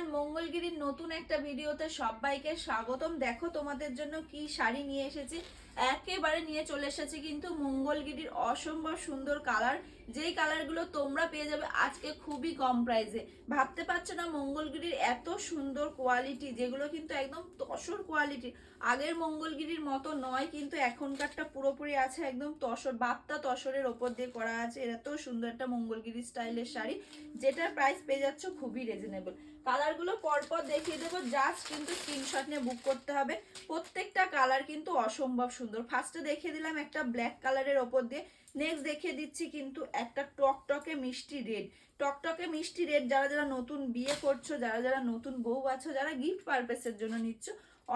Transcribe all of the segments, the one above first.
Everyone মঙ্গলগিরির নতুন একটা ভিডিওতে সবাইকে স্বাগতম। দেখো তোমাদের জন্য কি শাড়ি নিয়ে এসেছি। একেবারে নিয়ে চলে এসেছি কিন্তু মঙ্গলগিরির অসম্ভব সুন্দর কালার। যেই কালারগুলো তোমরা পেয়ে যাবে আজকে খুবই কম প্রাইসে ভাবতে পারছ না মঙ্গলগিরির এত সুন্দর কোয়ালিটি যেগুলো কিন্তু একদম তসর কোয়ালিটি আগের মঙ্গলগিরির মতো নয়, কিন্তু এখনকারটা পুরোপুরি আছে একদম তসর, বাপ্তা তসরের ওপর দিয়ে করা আছে। এত সুন্দর একটা মঙ্গলগিরি স্টাইলের শাড়ি, যেটার প্রাইস পেয়ে যাচ্ছ খুবই রিজনেবল কালারগুলো পরপর দেখিয়ে দেবো জাস্ট কিন্তু স্ক্রিনশট নিয়ে বুক করতে হবে। প্রত্যেকটা কালার কিন্তু অসম্ভব সুন্দর। ফার্স্টে দেখিয়ে দিলাম একটা ব্ল্যাক কালারের ওপর দিয়ে। নেক্সট দেখিয়ে দিচ্ছি কিন্তু একটা টকটকে মিষ্টি রেড টকটকে মিষ্টি রেড যারা যারা নতুন বিয়ে করছ, যারা যারা নতুন বউ আছো, যারা গিফট পারপাসের জন্য নিচ্ছ,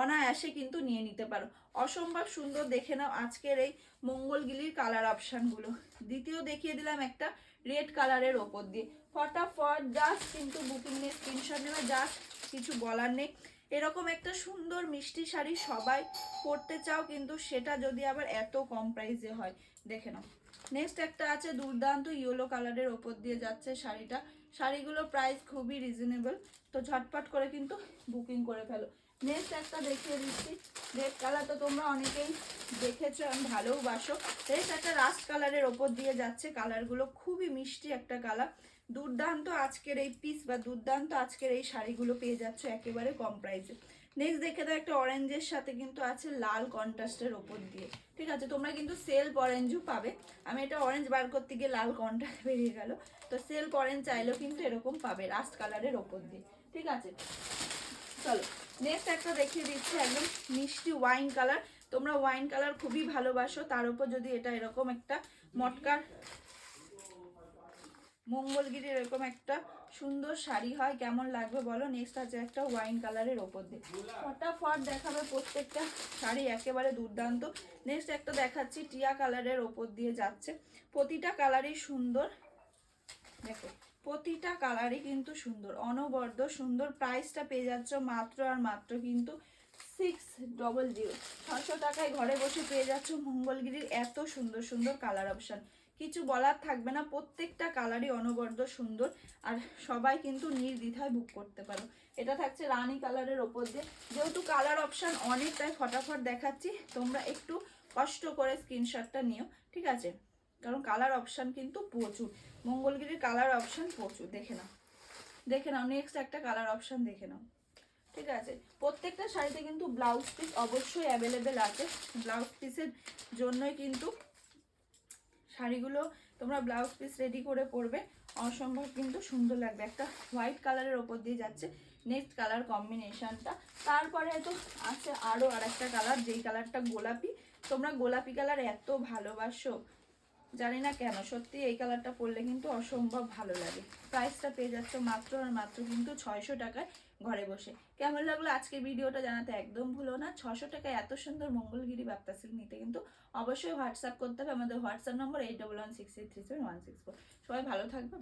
অনায়াসে কিন্তু নিয়ে নিতে পারো। অসম্ভব সুন্দর দেখে নাও আজকের এই মঙ্গলগিলির কালার অপশানগুলো দ্বিতীয় দেখিয়ে দিলাম একটা রেড কালারের ওপর দিয়ে। ফটাফট জাস্ট কিন্তু বুকিং নিয়ে স্ক্রিনশট নেবে জাস্ট কিছু বলার নেই। এরকম একটা সুন্দর মিষ্টি শাড়ি সবাই পরতে চাও, কিন্তু সেটা যদি আবার এত কম প্রাইসে হয়, দেখে নাও। নেক্সট একটা আছে দুর্দান্ত ইয়েলো কালারের ওপর দিয়ে যাচ্ছে শাড়িটা। শাড়িগুলোর প্রাইস খুবই রিজনেবল তো ঝটপট করে কিন্তু বুকিং করে ফেলো। নেক্সট একটা দেখিয়ে দিচ্ছি। রেড কালার তো তোমরা অনেকেই দেখেছ আমি ভালোবাসো নেক্সট একটা রাস্ট কালারের ওপর দিয়ে যাচ্ছে। কালারগুলো খুবই মিষ্টি একটা কালার দুর্দান্ত আজকের এই পিস বা দুর্দান্ত আজকের এই শাড়িগুলো পেয়ে যাচ্ছ একেবারে কম প্রাইসে নেক্সট দেখে দাও, একটা অরেঞ্জের সাথে কিন্তু আছে লাল কন্ট্রাস্টের ওপর দিয়ে। ঠিক আছে, তোমরা কিন্তু সেলফ অরেঞ্জও পাবে। আমি এটা অরেঞ্জ বার করতে গিয়ে লাল কন্ট্রাস্ট বেরিয়ে গেল। তো সেলফ অরেঞ্জ চাইলেও কিন্তু এরকম পাবে রাস্ট কালারের ওপর দিয়ে। ঠিক আছে? চলো নেক্সট একটা দেখিয়ে দিচ্ছি একদম মিষ্টি ওয়াইন কালার তোমরা ওয়াইন কালার খুবই ভালোবাসো, তার উপর যদি এটা এরকম একটা মটকার মঙ্গলগিরির এরকম একটা সুন্দর শাড়ি হয়, কেমন লাগবে বলো? নেক্সট আছে একটা ওয়াইন কালারের ওপর দিয়ে। ফটাফট দেখাবে প্রত্যেকটা শাড়ি, একেবারে দুর্দান্ত। নেক্সট একটা দেখাচ্ছি টিয়া কালারের ওপর দিয়ে যাচ্ছে। প্রতিটা কালারই সুন্দর। দেখো, প্রতিটা কালারই কিন্তু সুন্দর, অনবদ্য সুন্দর প্রাইসটা পেয়ে যাচ্ছ মাত্র আর মাত্র কিন্তু সিক্স ডবল জিরো ছশো টাকায় ঘরে বসে পেয়ে যাচ্ছ মঙ্গলগিরির এত সুন্দর সুন্দর কালার অপশান কিছু বলার থাকবে না, প্রত্যেকটা কালারই অনবদ্য সুন্দর আর সবাই কিন্তু নির্দ্বিধায় বুক করতে পারো। এটা থাকছে রানী কালারের ওপর দিয়ে। যেহেতু কালার অপশান অনেক তাই ফটাফট দেখাচ্ছি, তোমরা একটু কষ্ট করে স্ক্রিনশটটা নিও, ঠিক আছে? কারণ কালার অপশান কিন্তু প্রচুর। মঙ্গলগিরির কালার অপশান প্রচুর। দেখে নাও। দেখে নাও। নেক্সট একটা কালার অপশান দেখে নাও। ঠিক আছে? প্রত্যেকটা শাড়িতে কিন্তু ব্লাউজ পিস অবশ্যই অ্যাভেলেবেল আছে। ব্লাউজ পিসের জন্যই কিন্তু শাড়িগুলো তোমরা ব্লাউজ পিস রেডি করে পরবে। অসম্ভব কিন্তু সুন্দর লাগবে। একটা হোয়াইট কালারের ওপর দিয়ে যাচ্ছে। নেক্সট কালার কম্বিনেশনটা তারপরে তো আছে আরও আর একটা কালার যেই কালারটা গোলাপি। তোমরা গোলাপি কালার এত ভালোবাসো। জানি না কেন, সত্যি এই কালারটা পরলে কিন্তু অসম্ভব ভালো লাগে। প্রাইসটা পেয়ে যাচ্ছে মাত্র আর মাত্র কিন্তু ছয়শো টাকায় ঘরে বসে। কেমন লাগল আজকের ভিডিওটা জানাতে একদম ভুলো না। ছশো টাকায় এত সুন্দর মঙ্গলগিরি বাপ্তা সিল্ক নিতে কিন্তু অবশ্যই হোয়াটসঅ্যাপ করতে হবে। আমাদের WhatsApp number eight double one six eight three seven one six four সবাই ভালো থাকবে।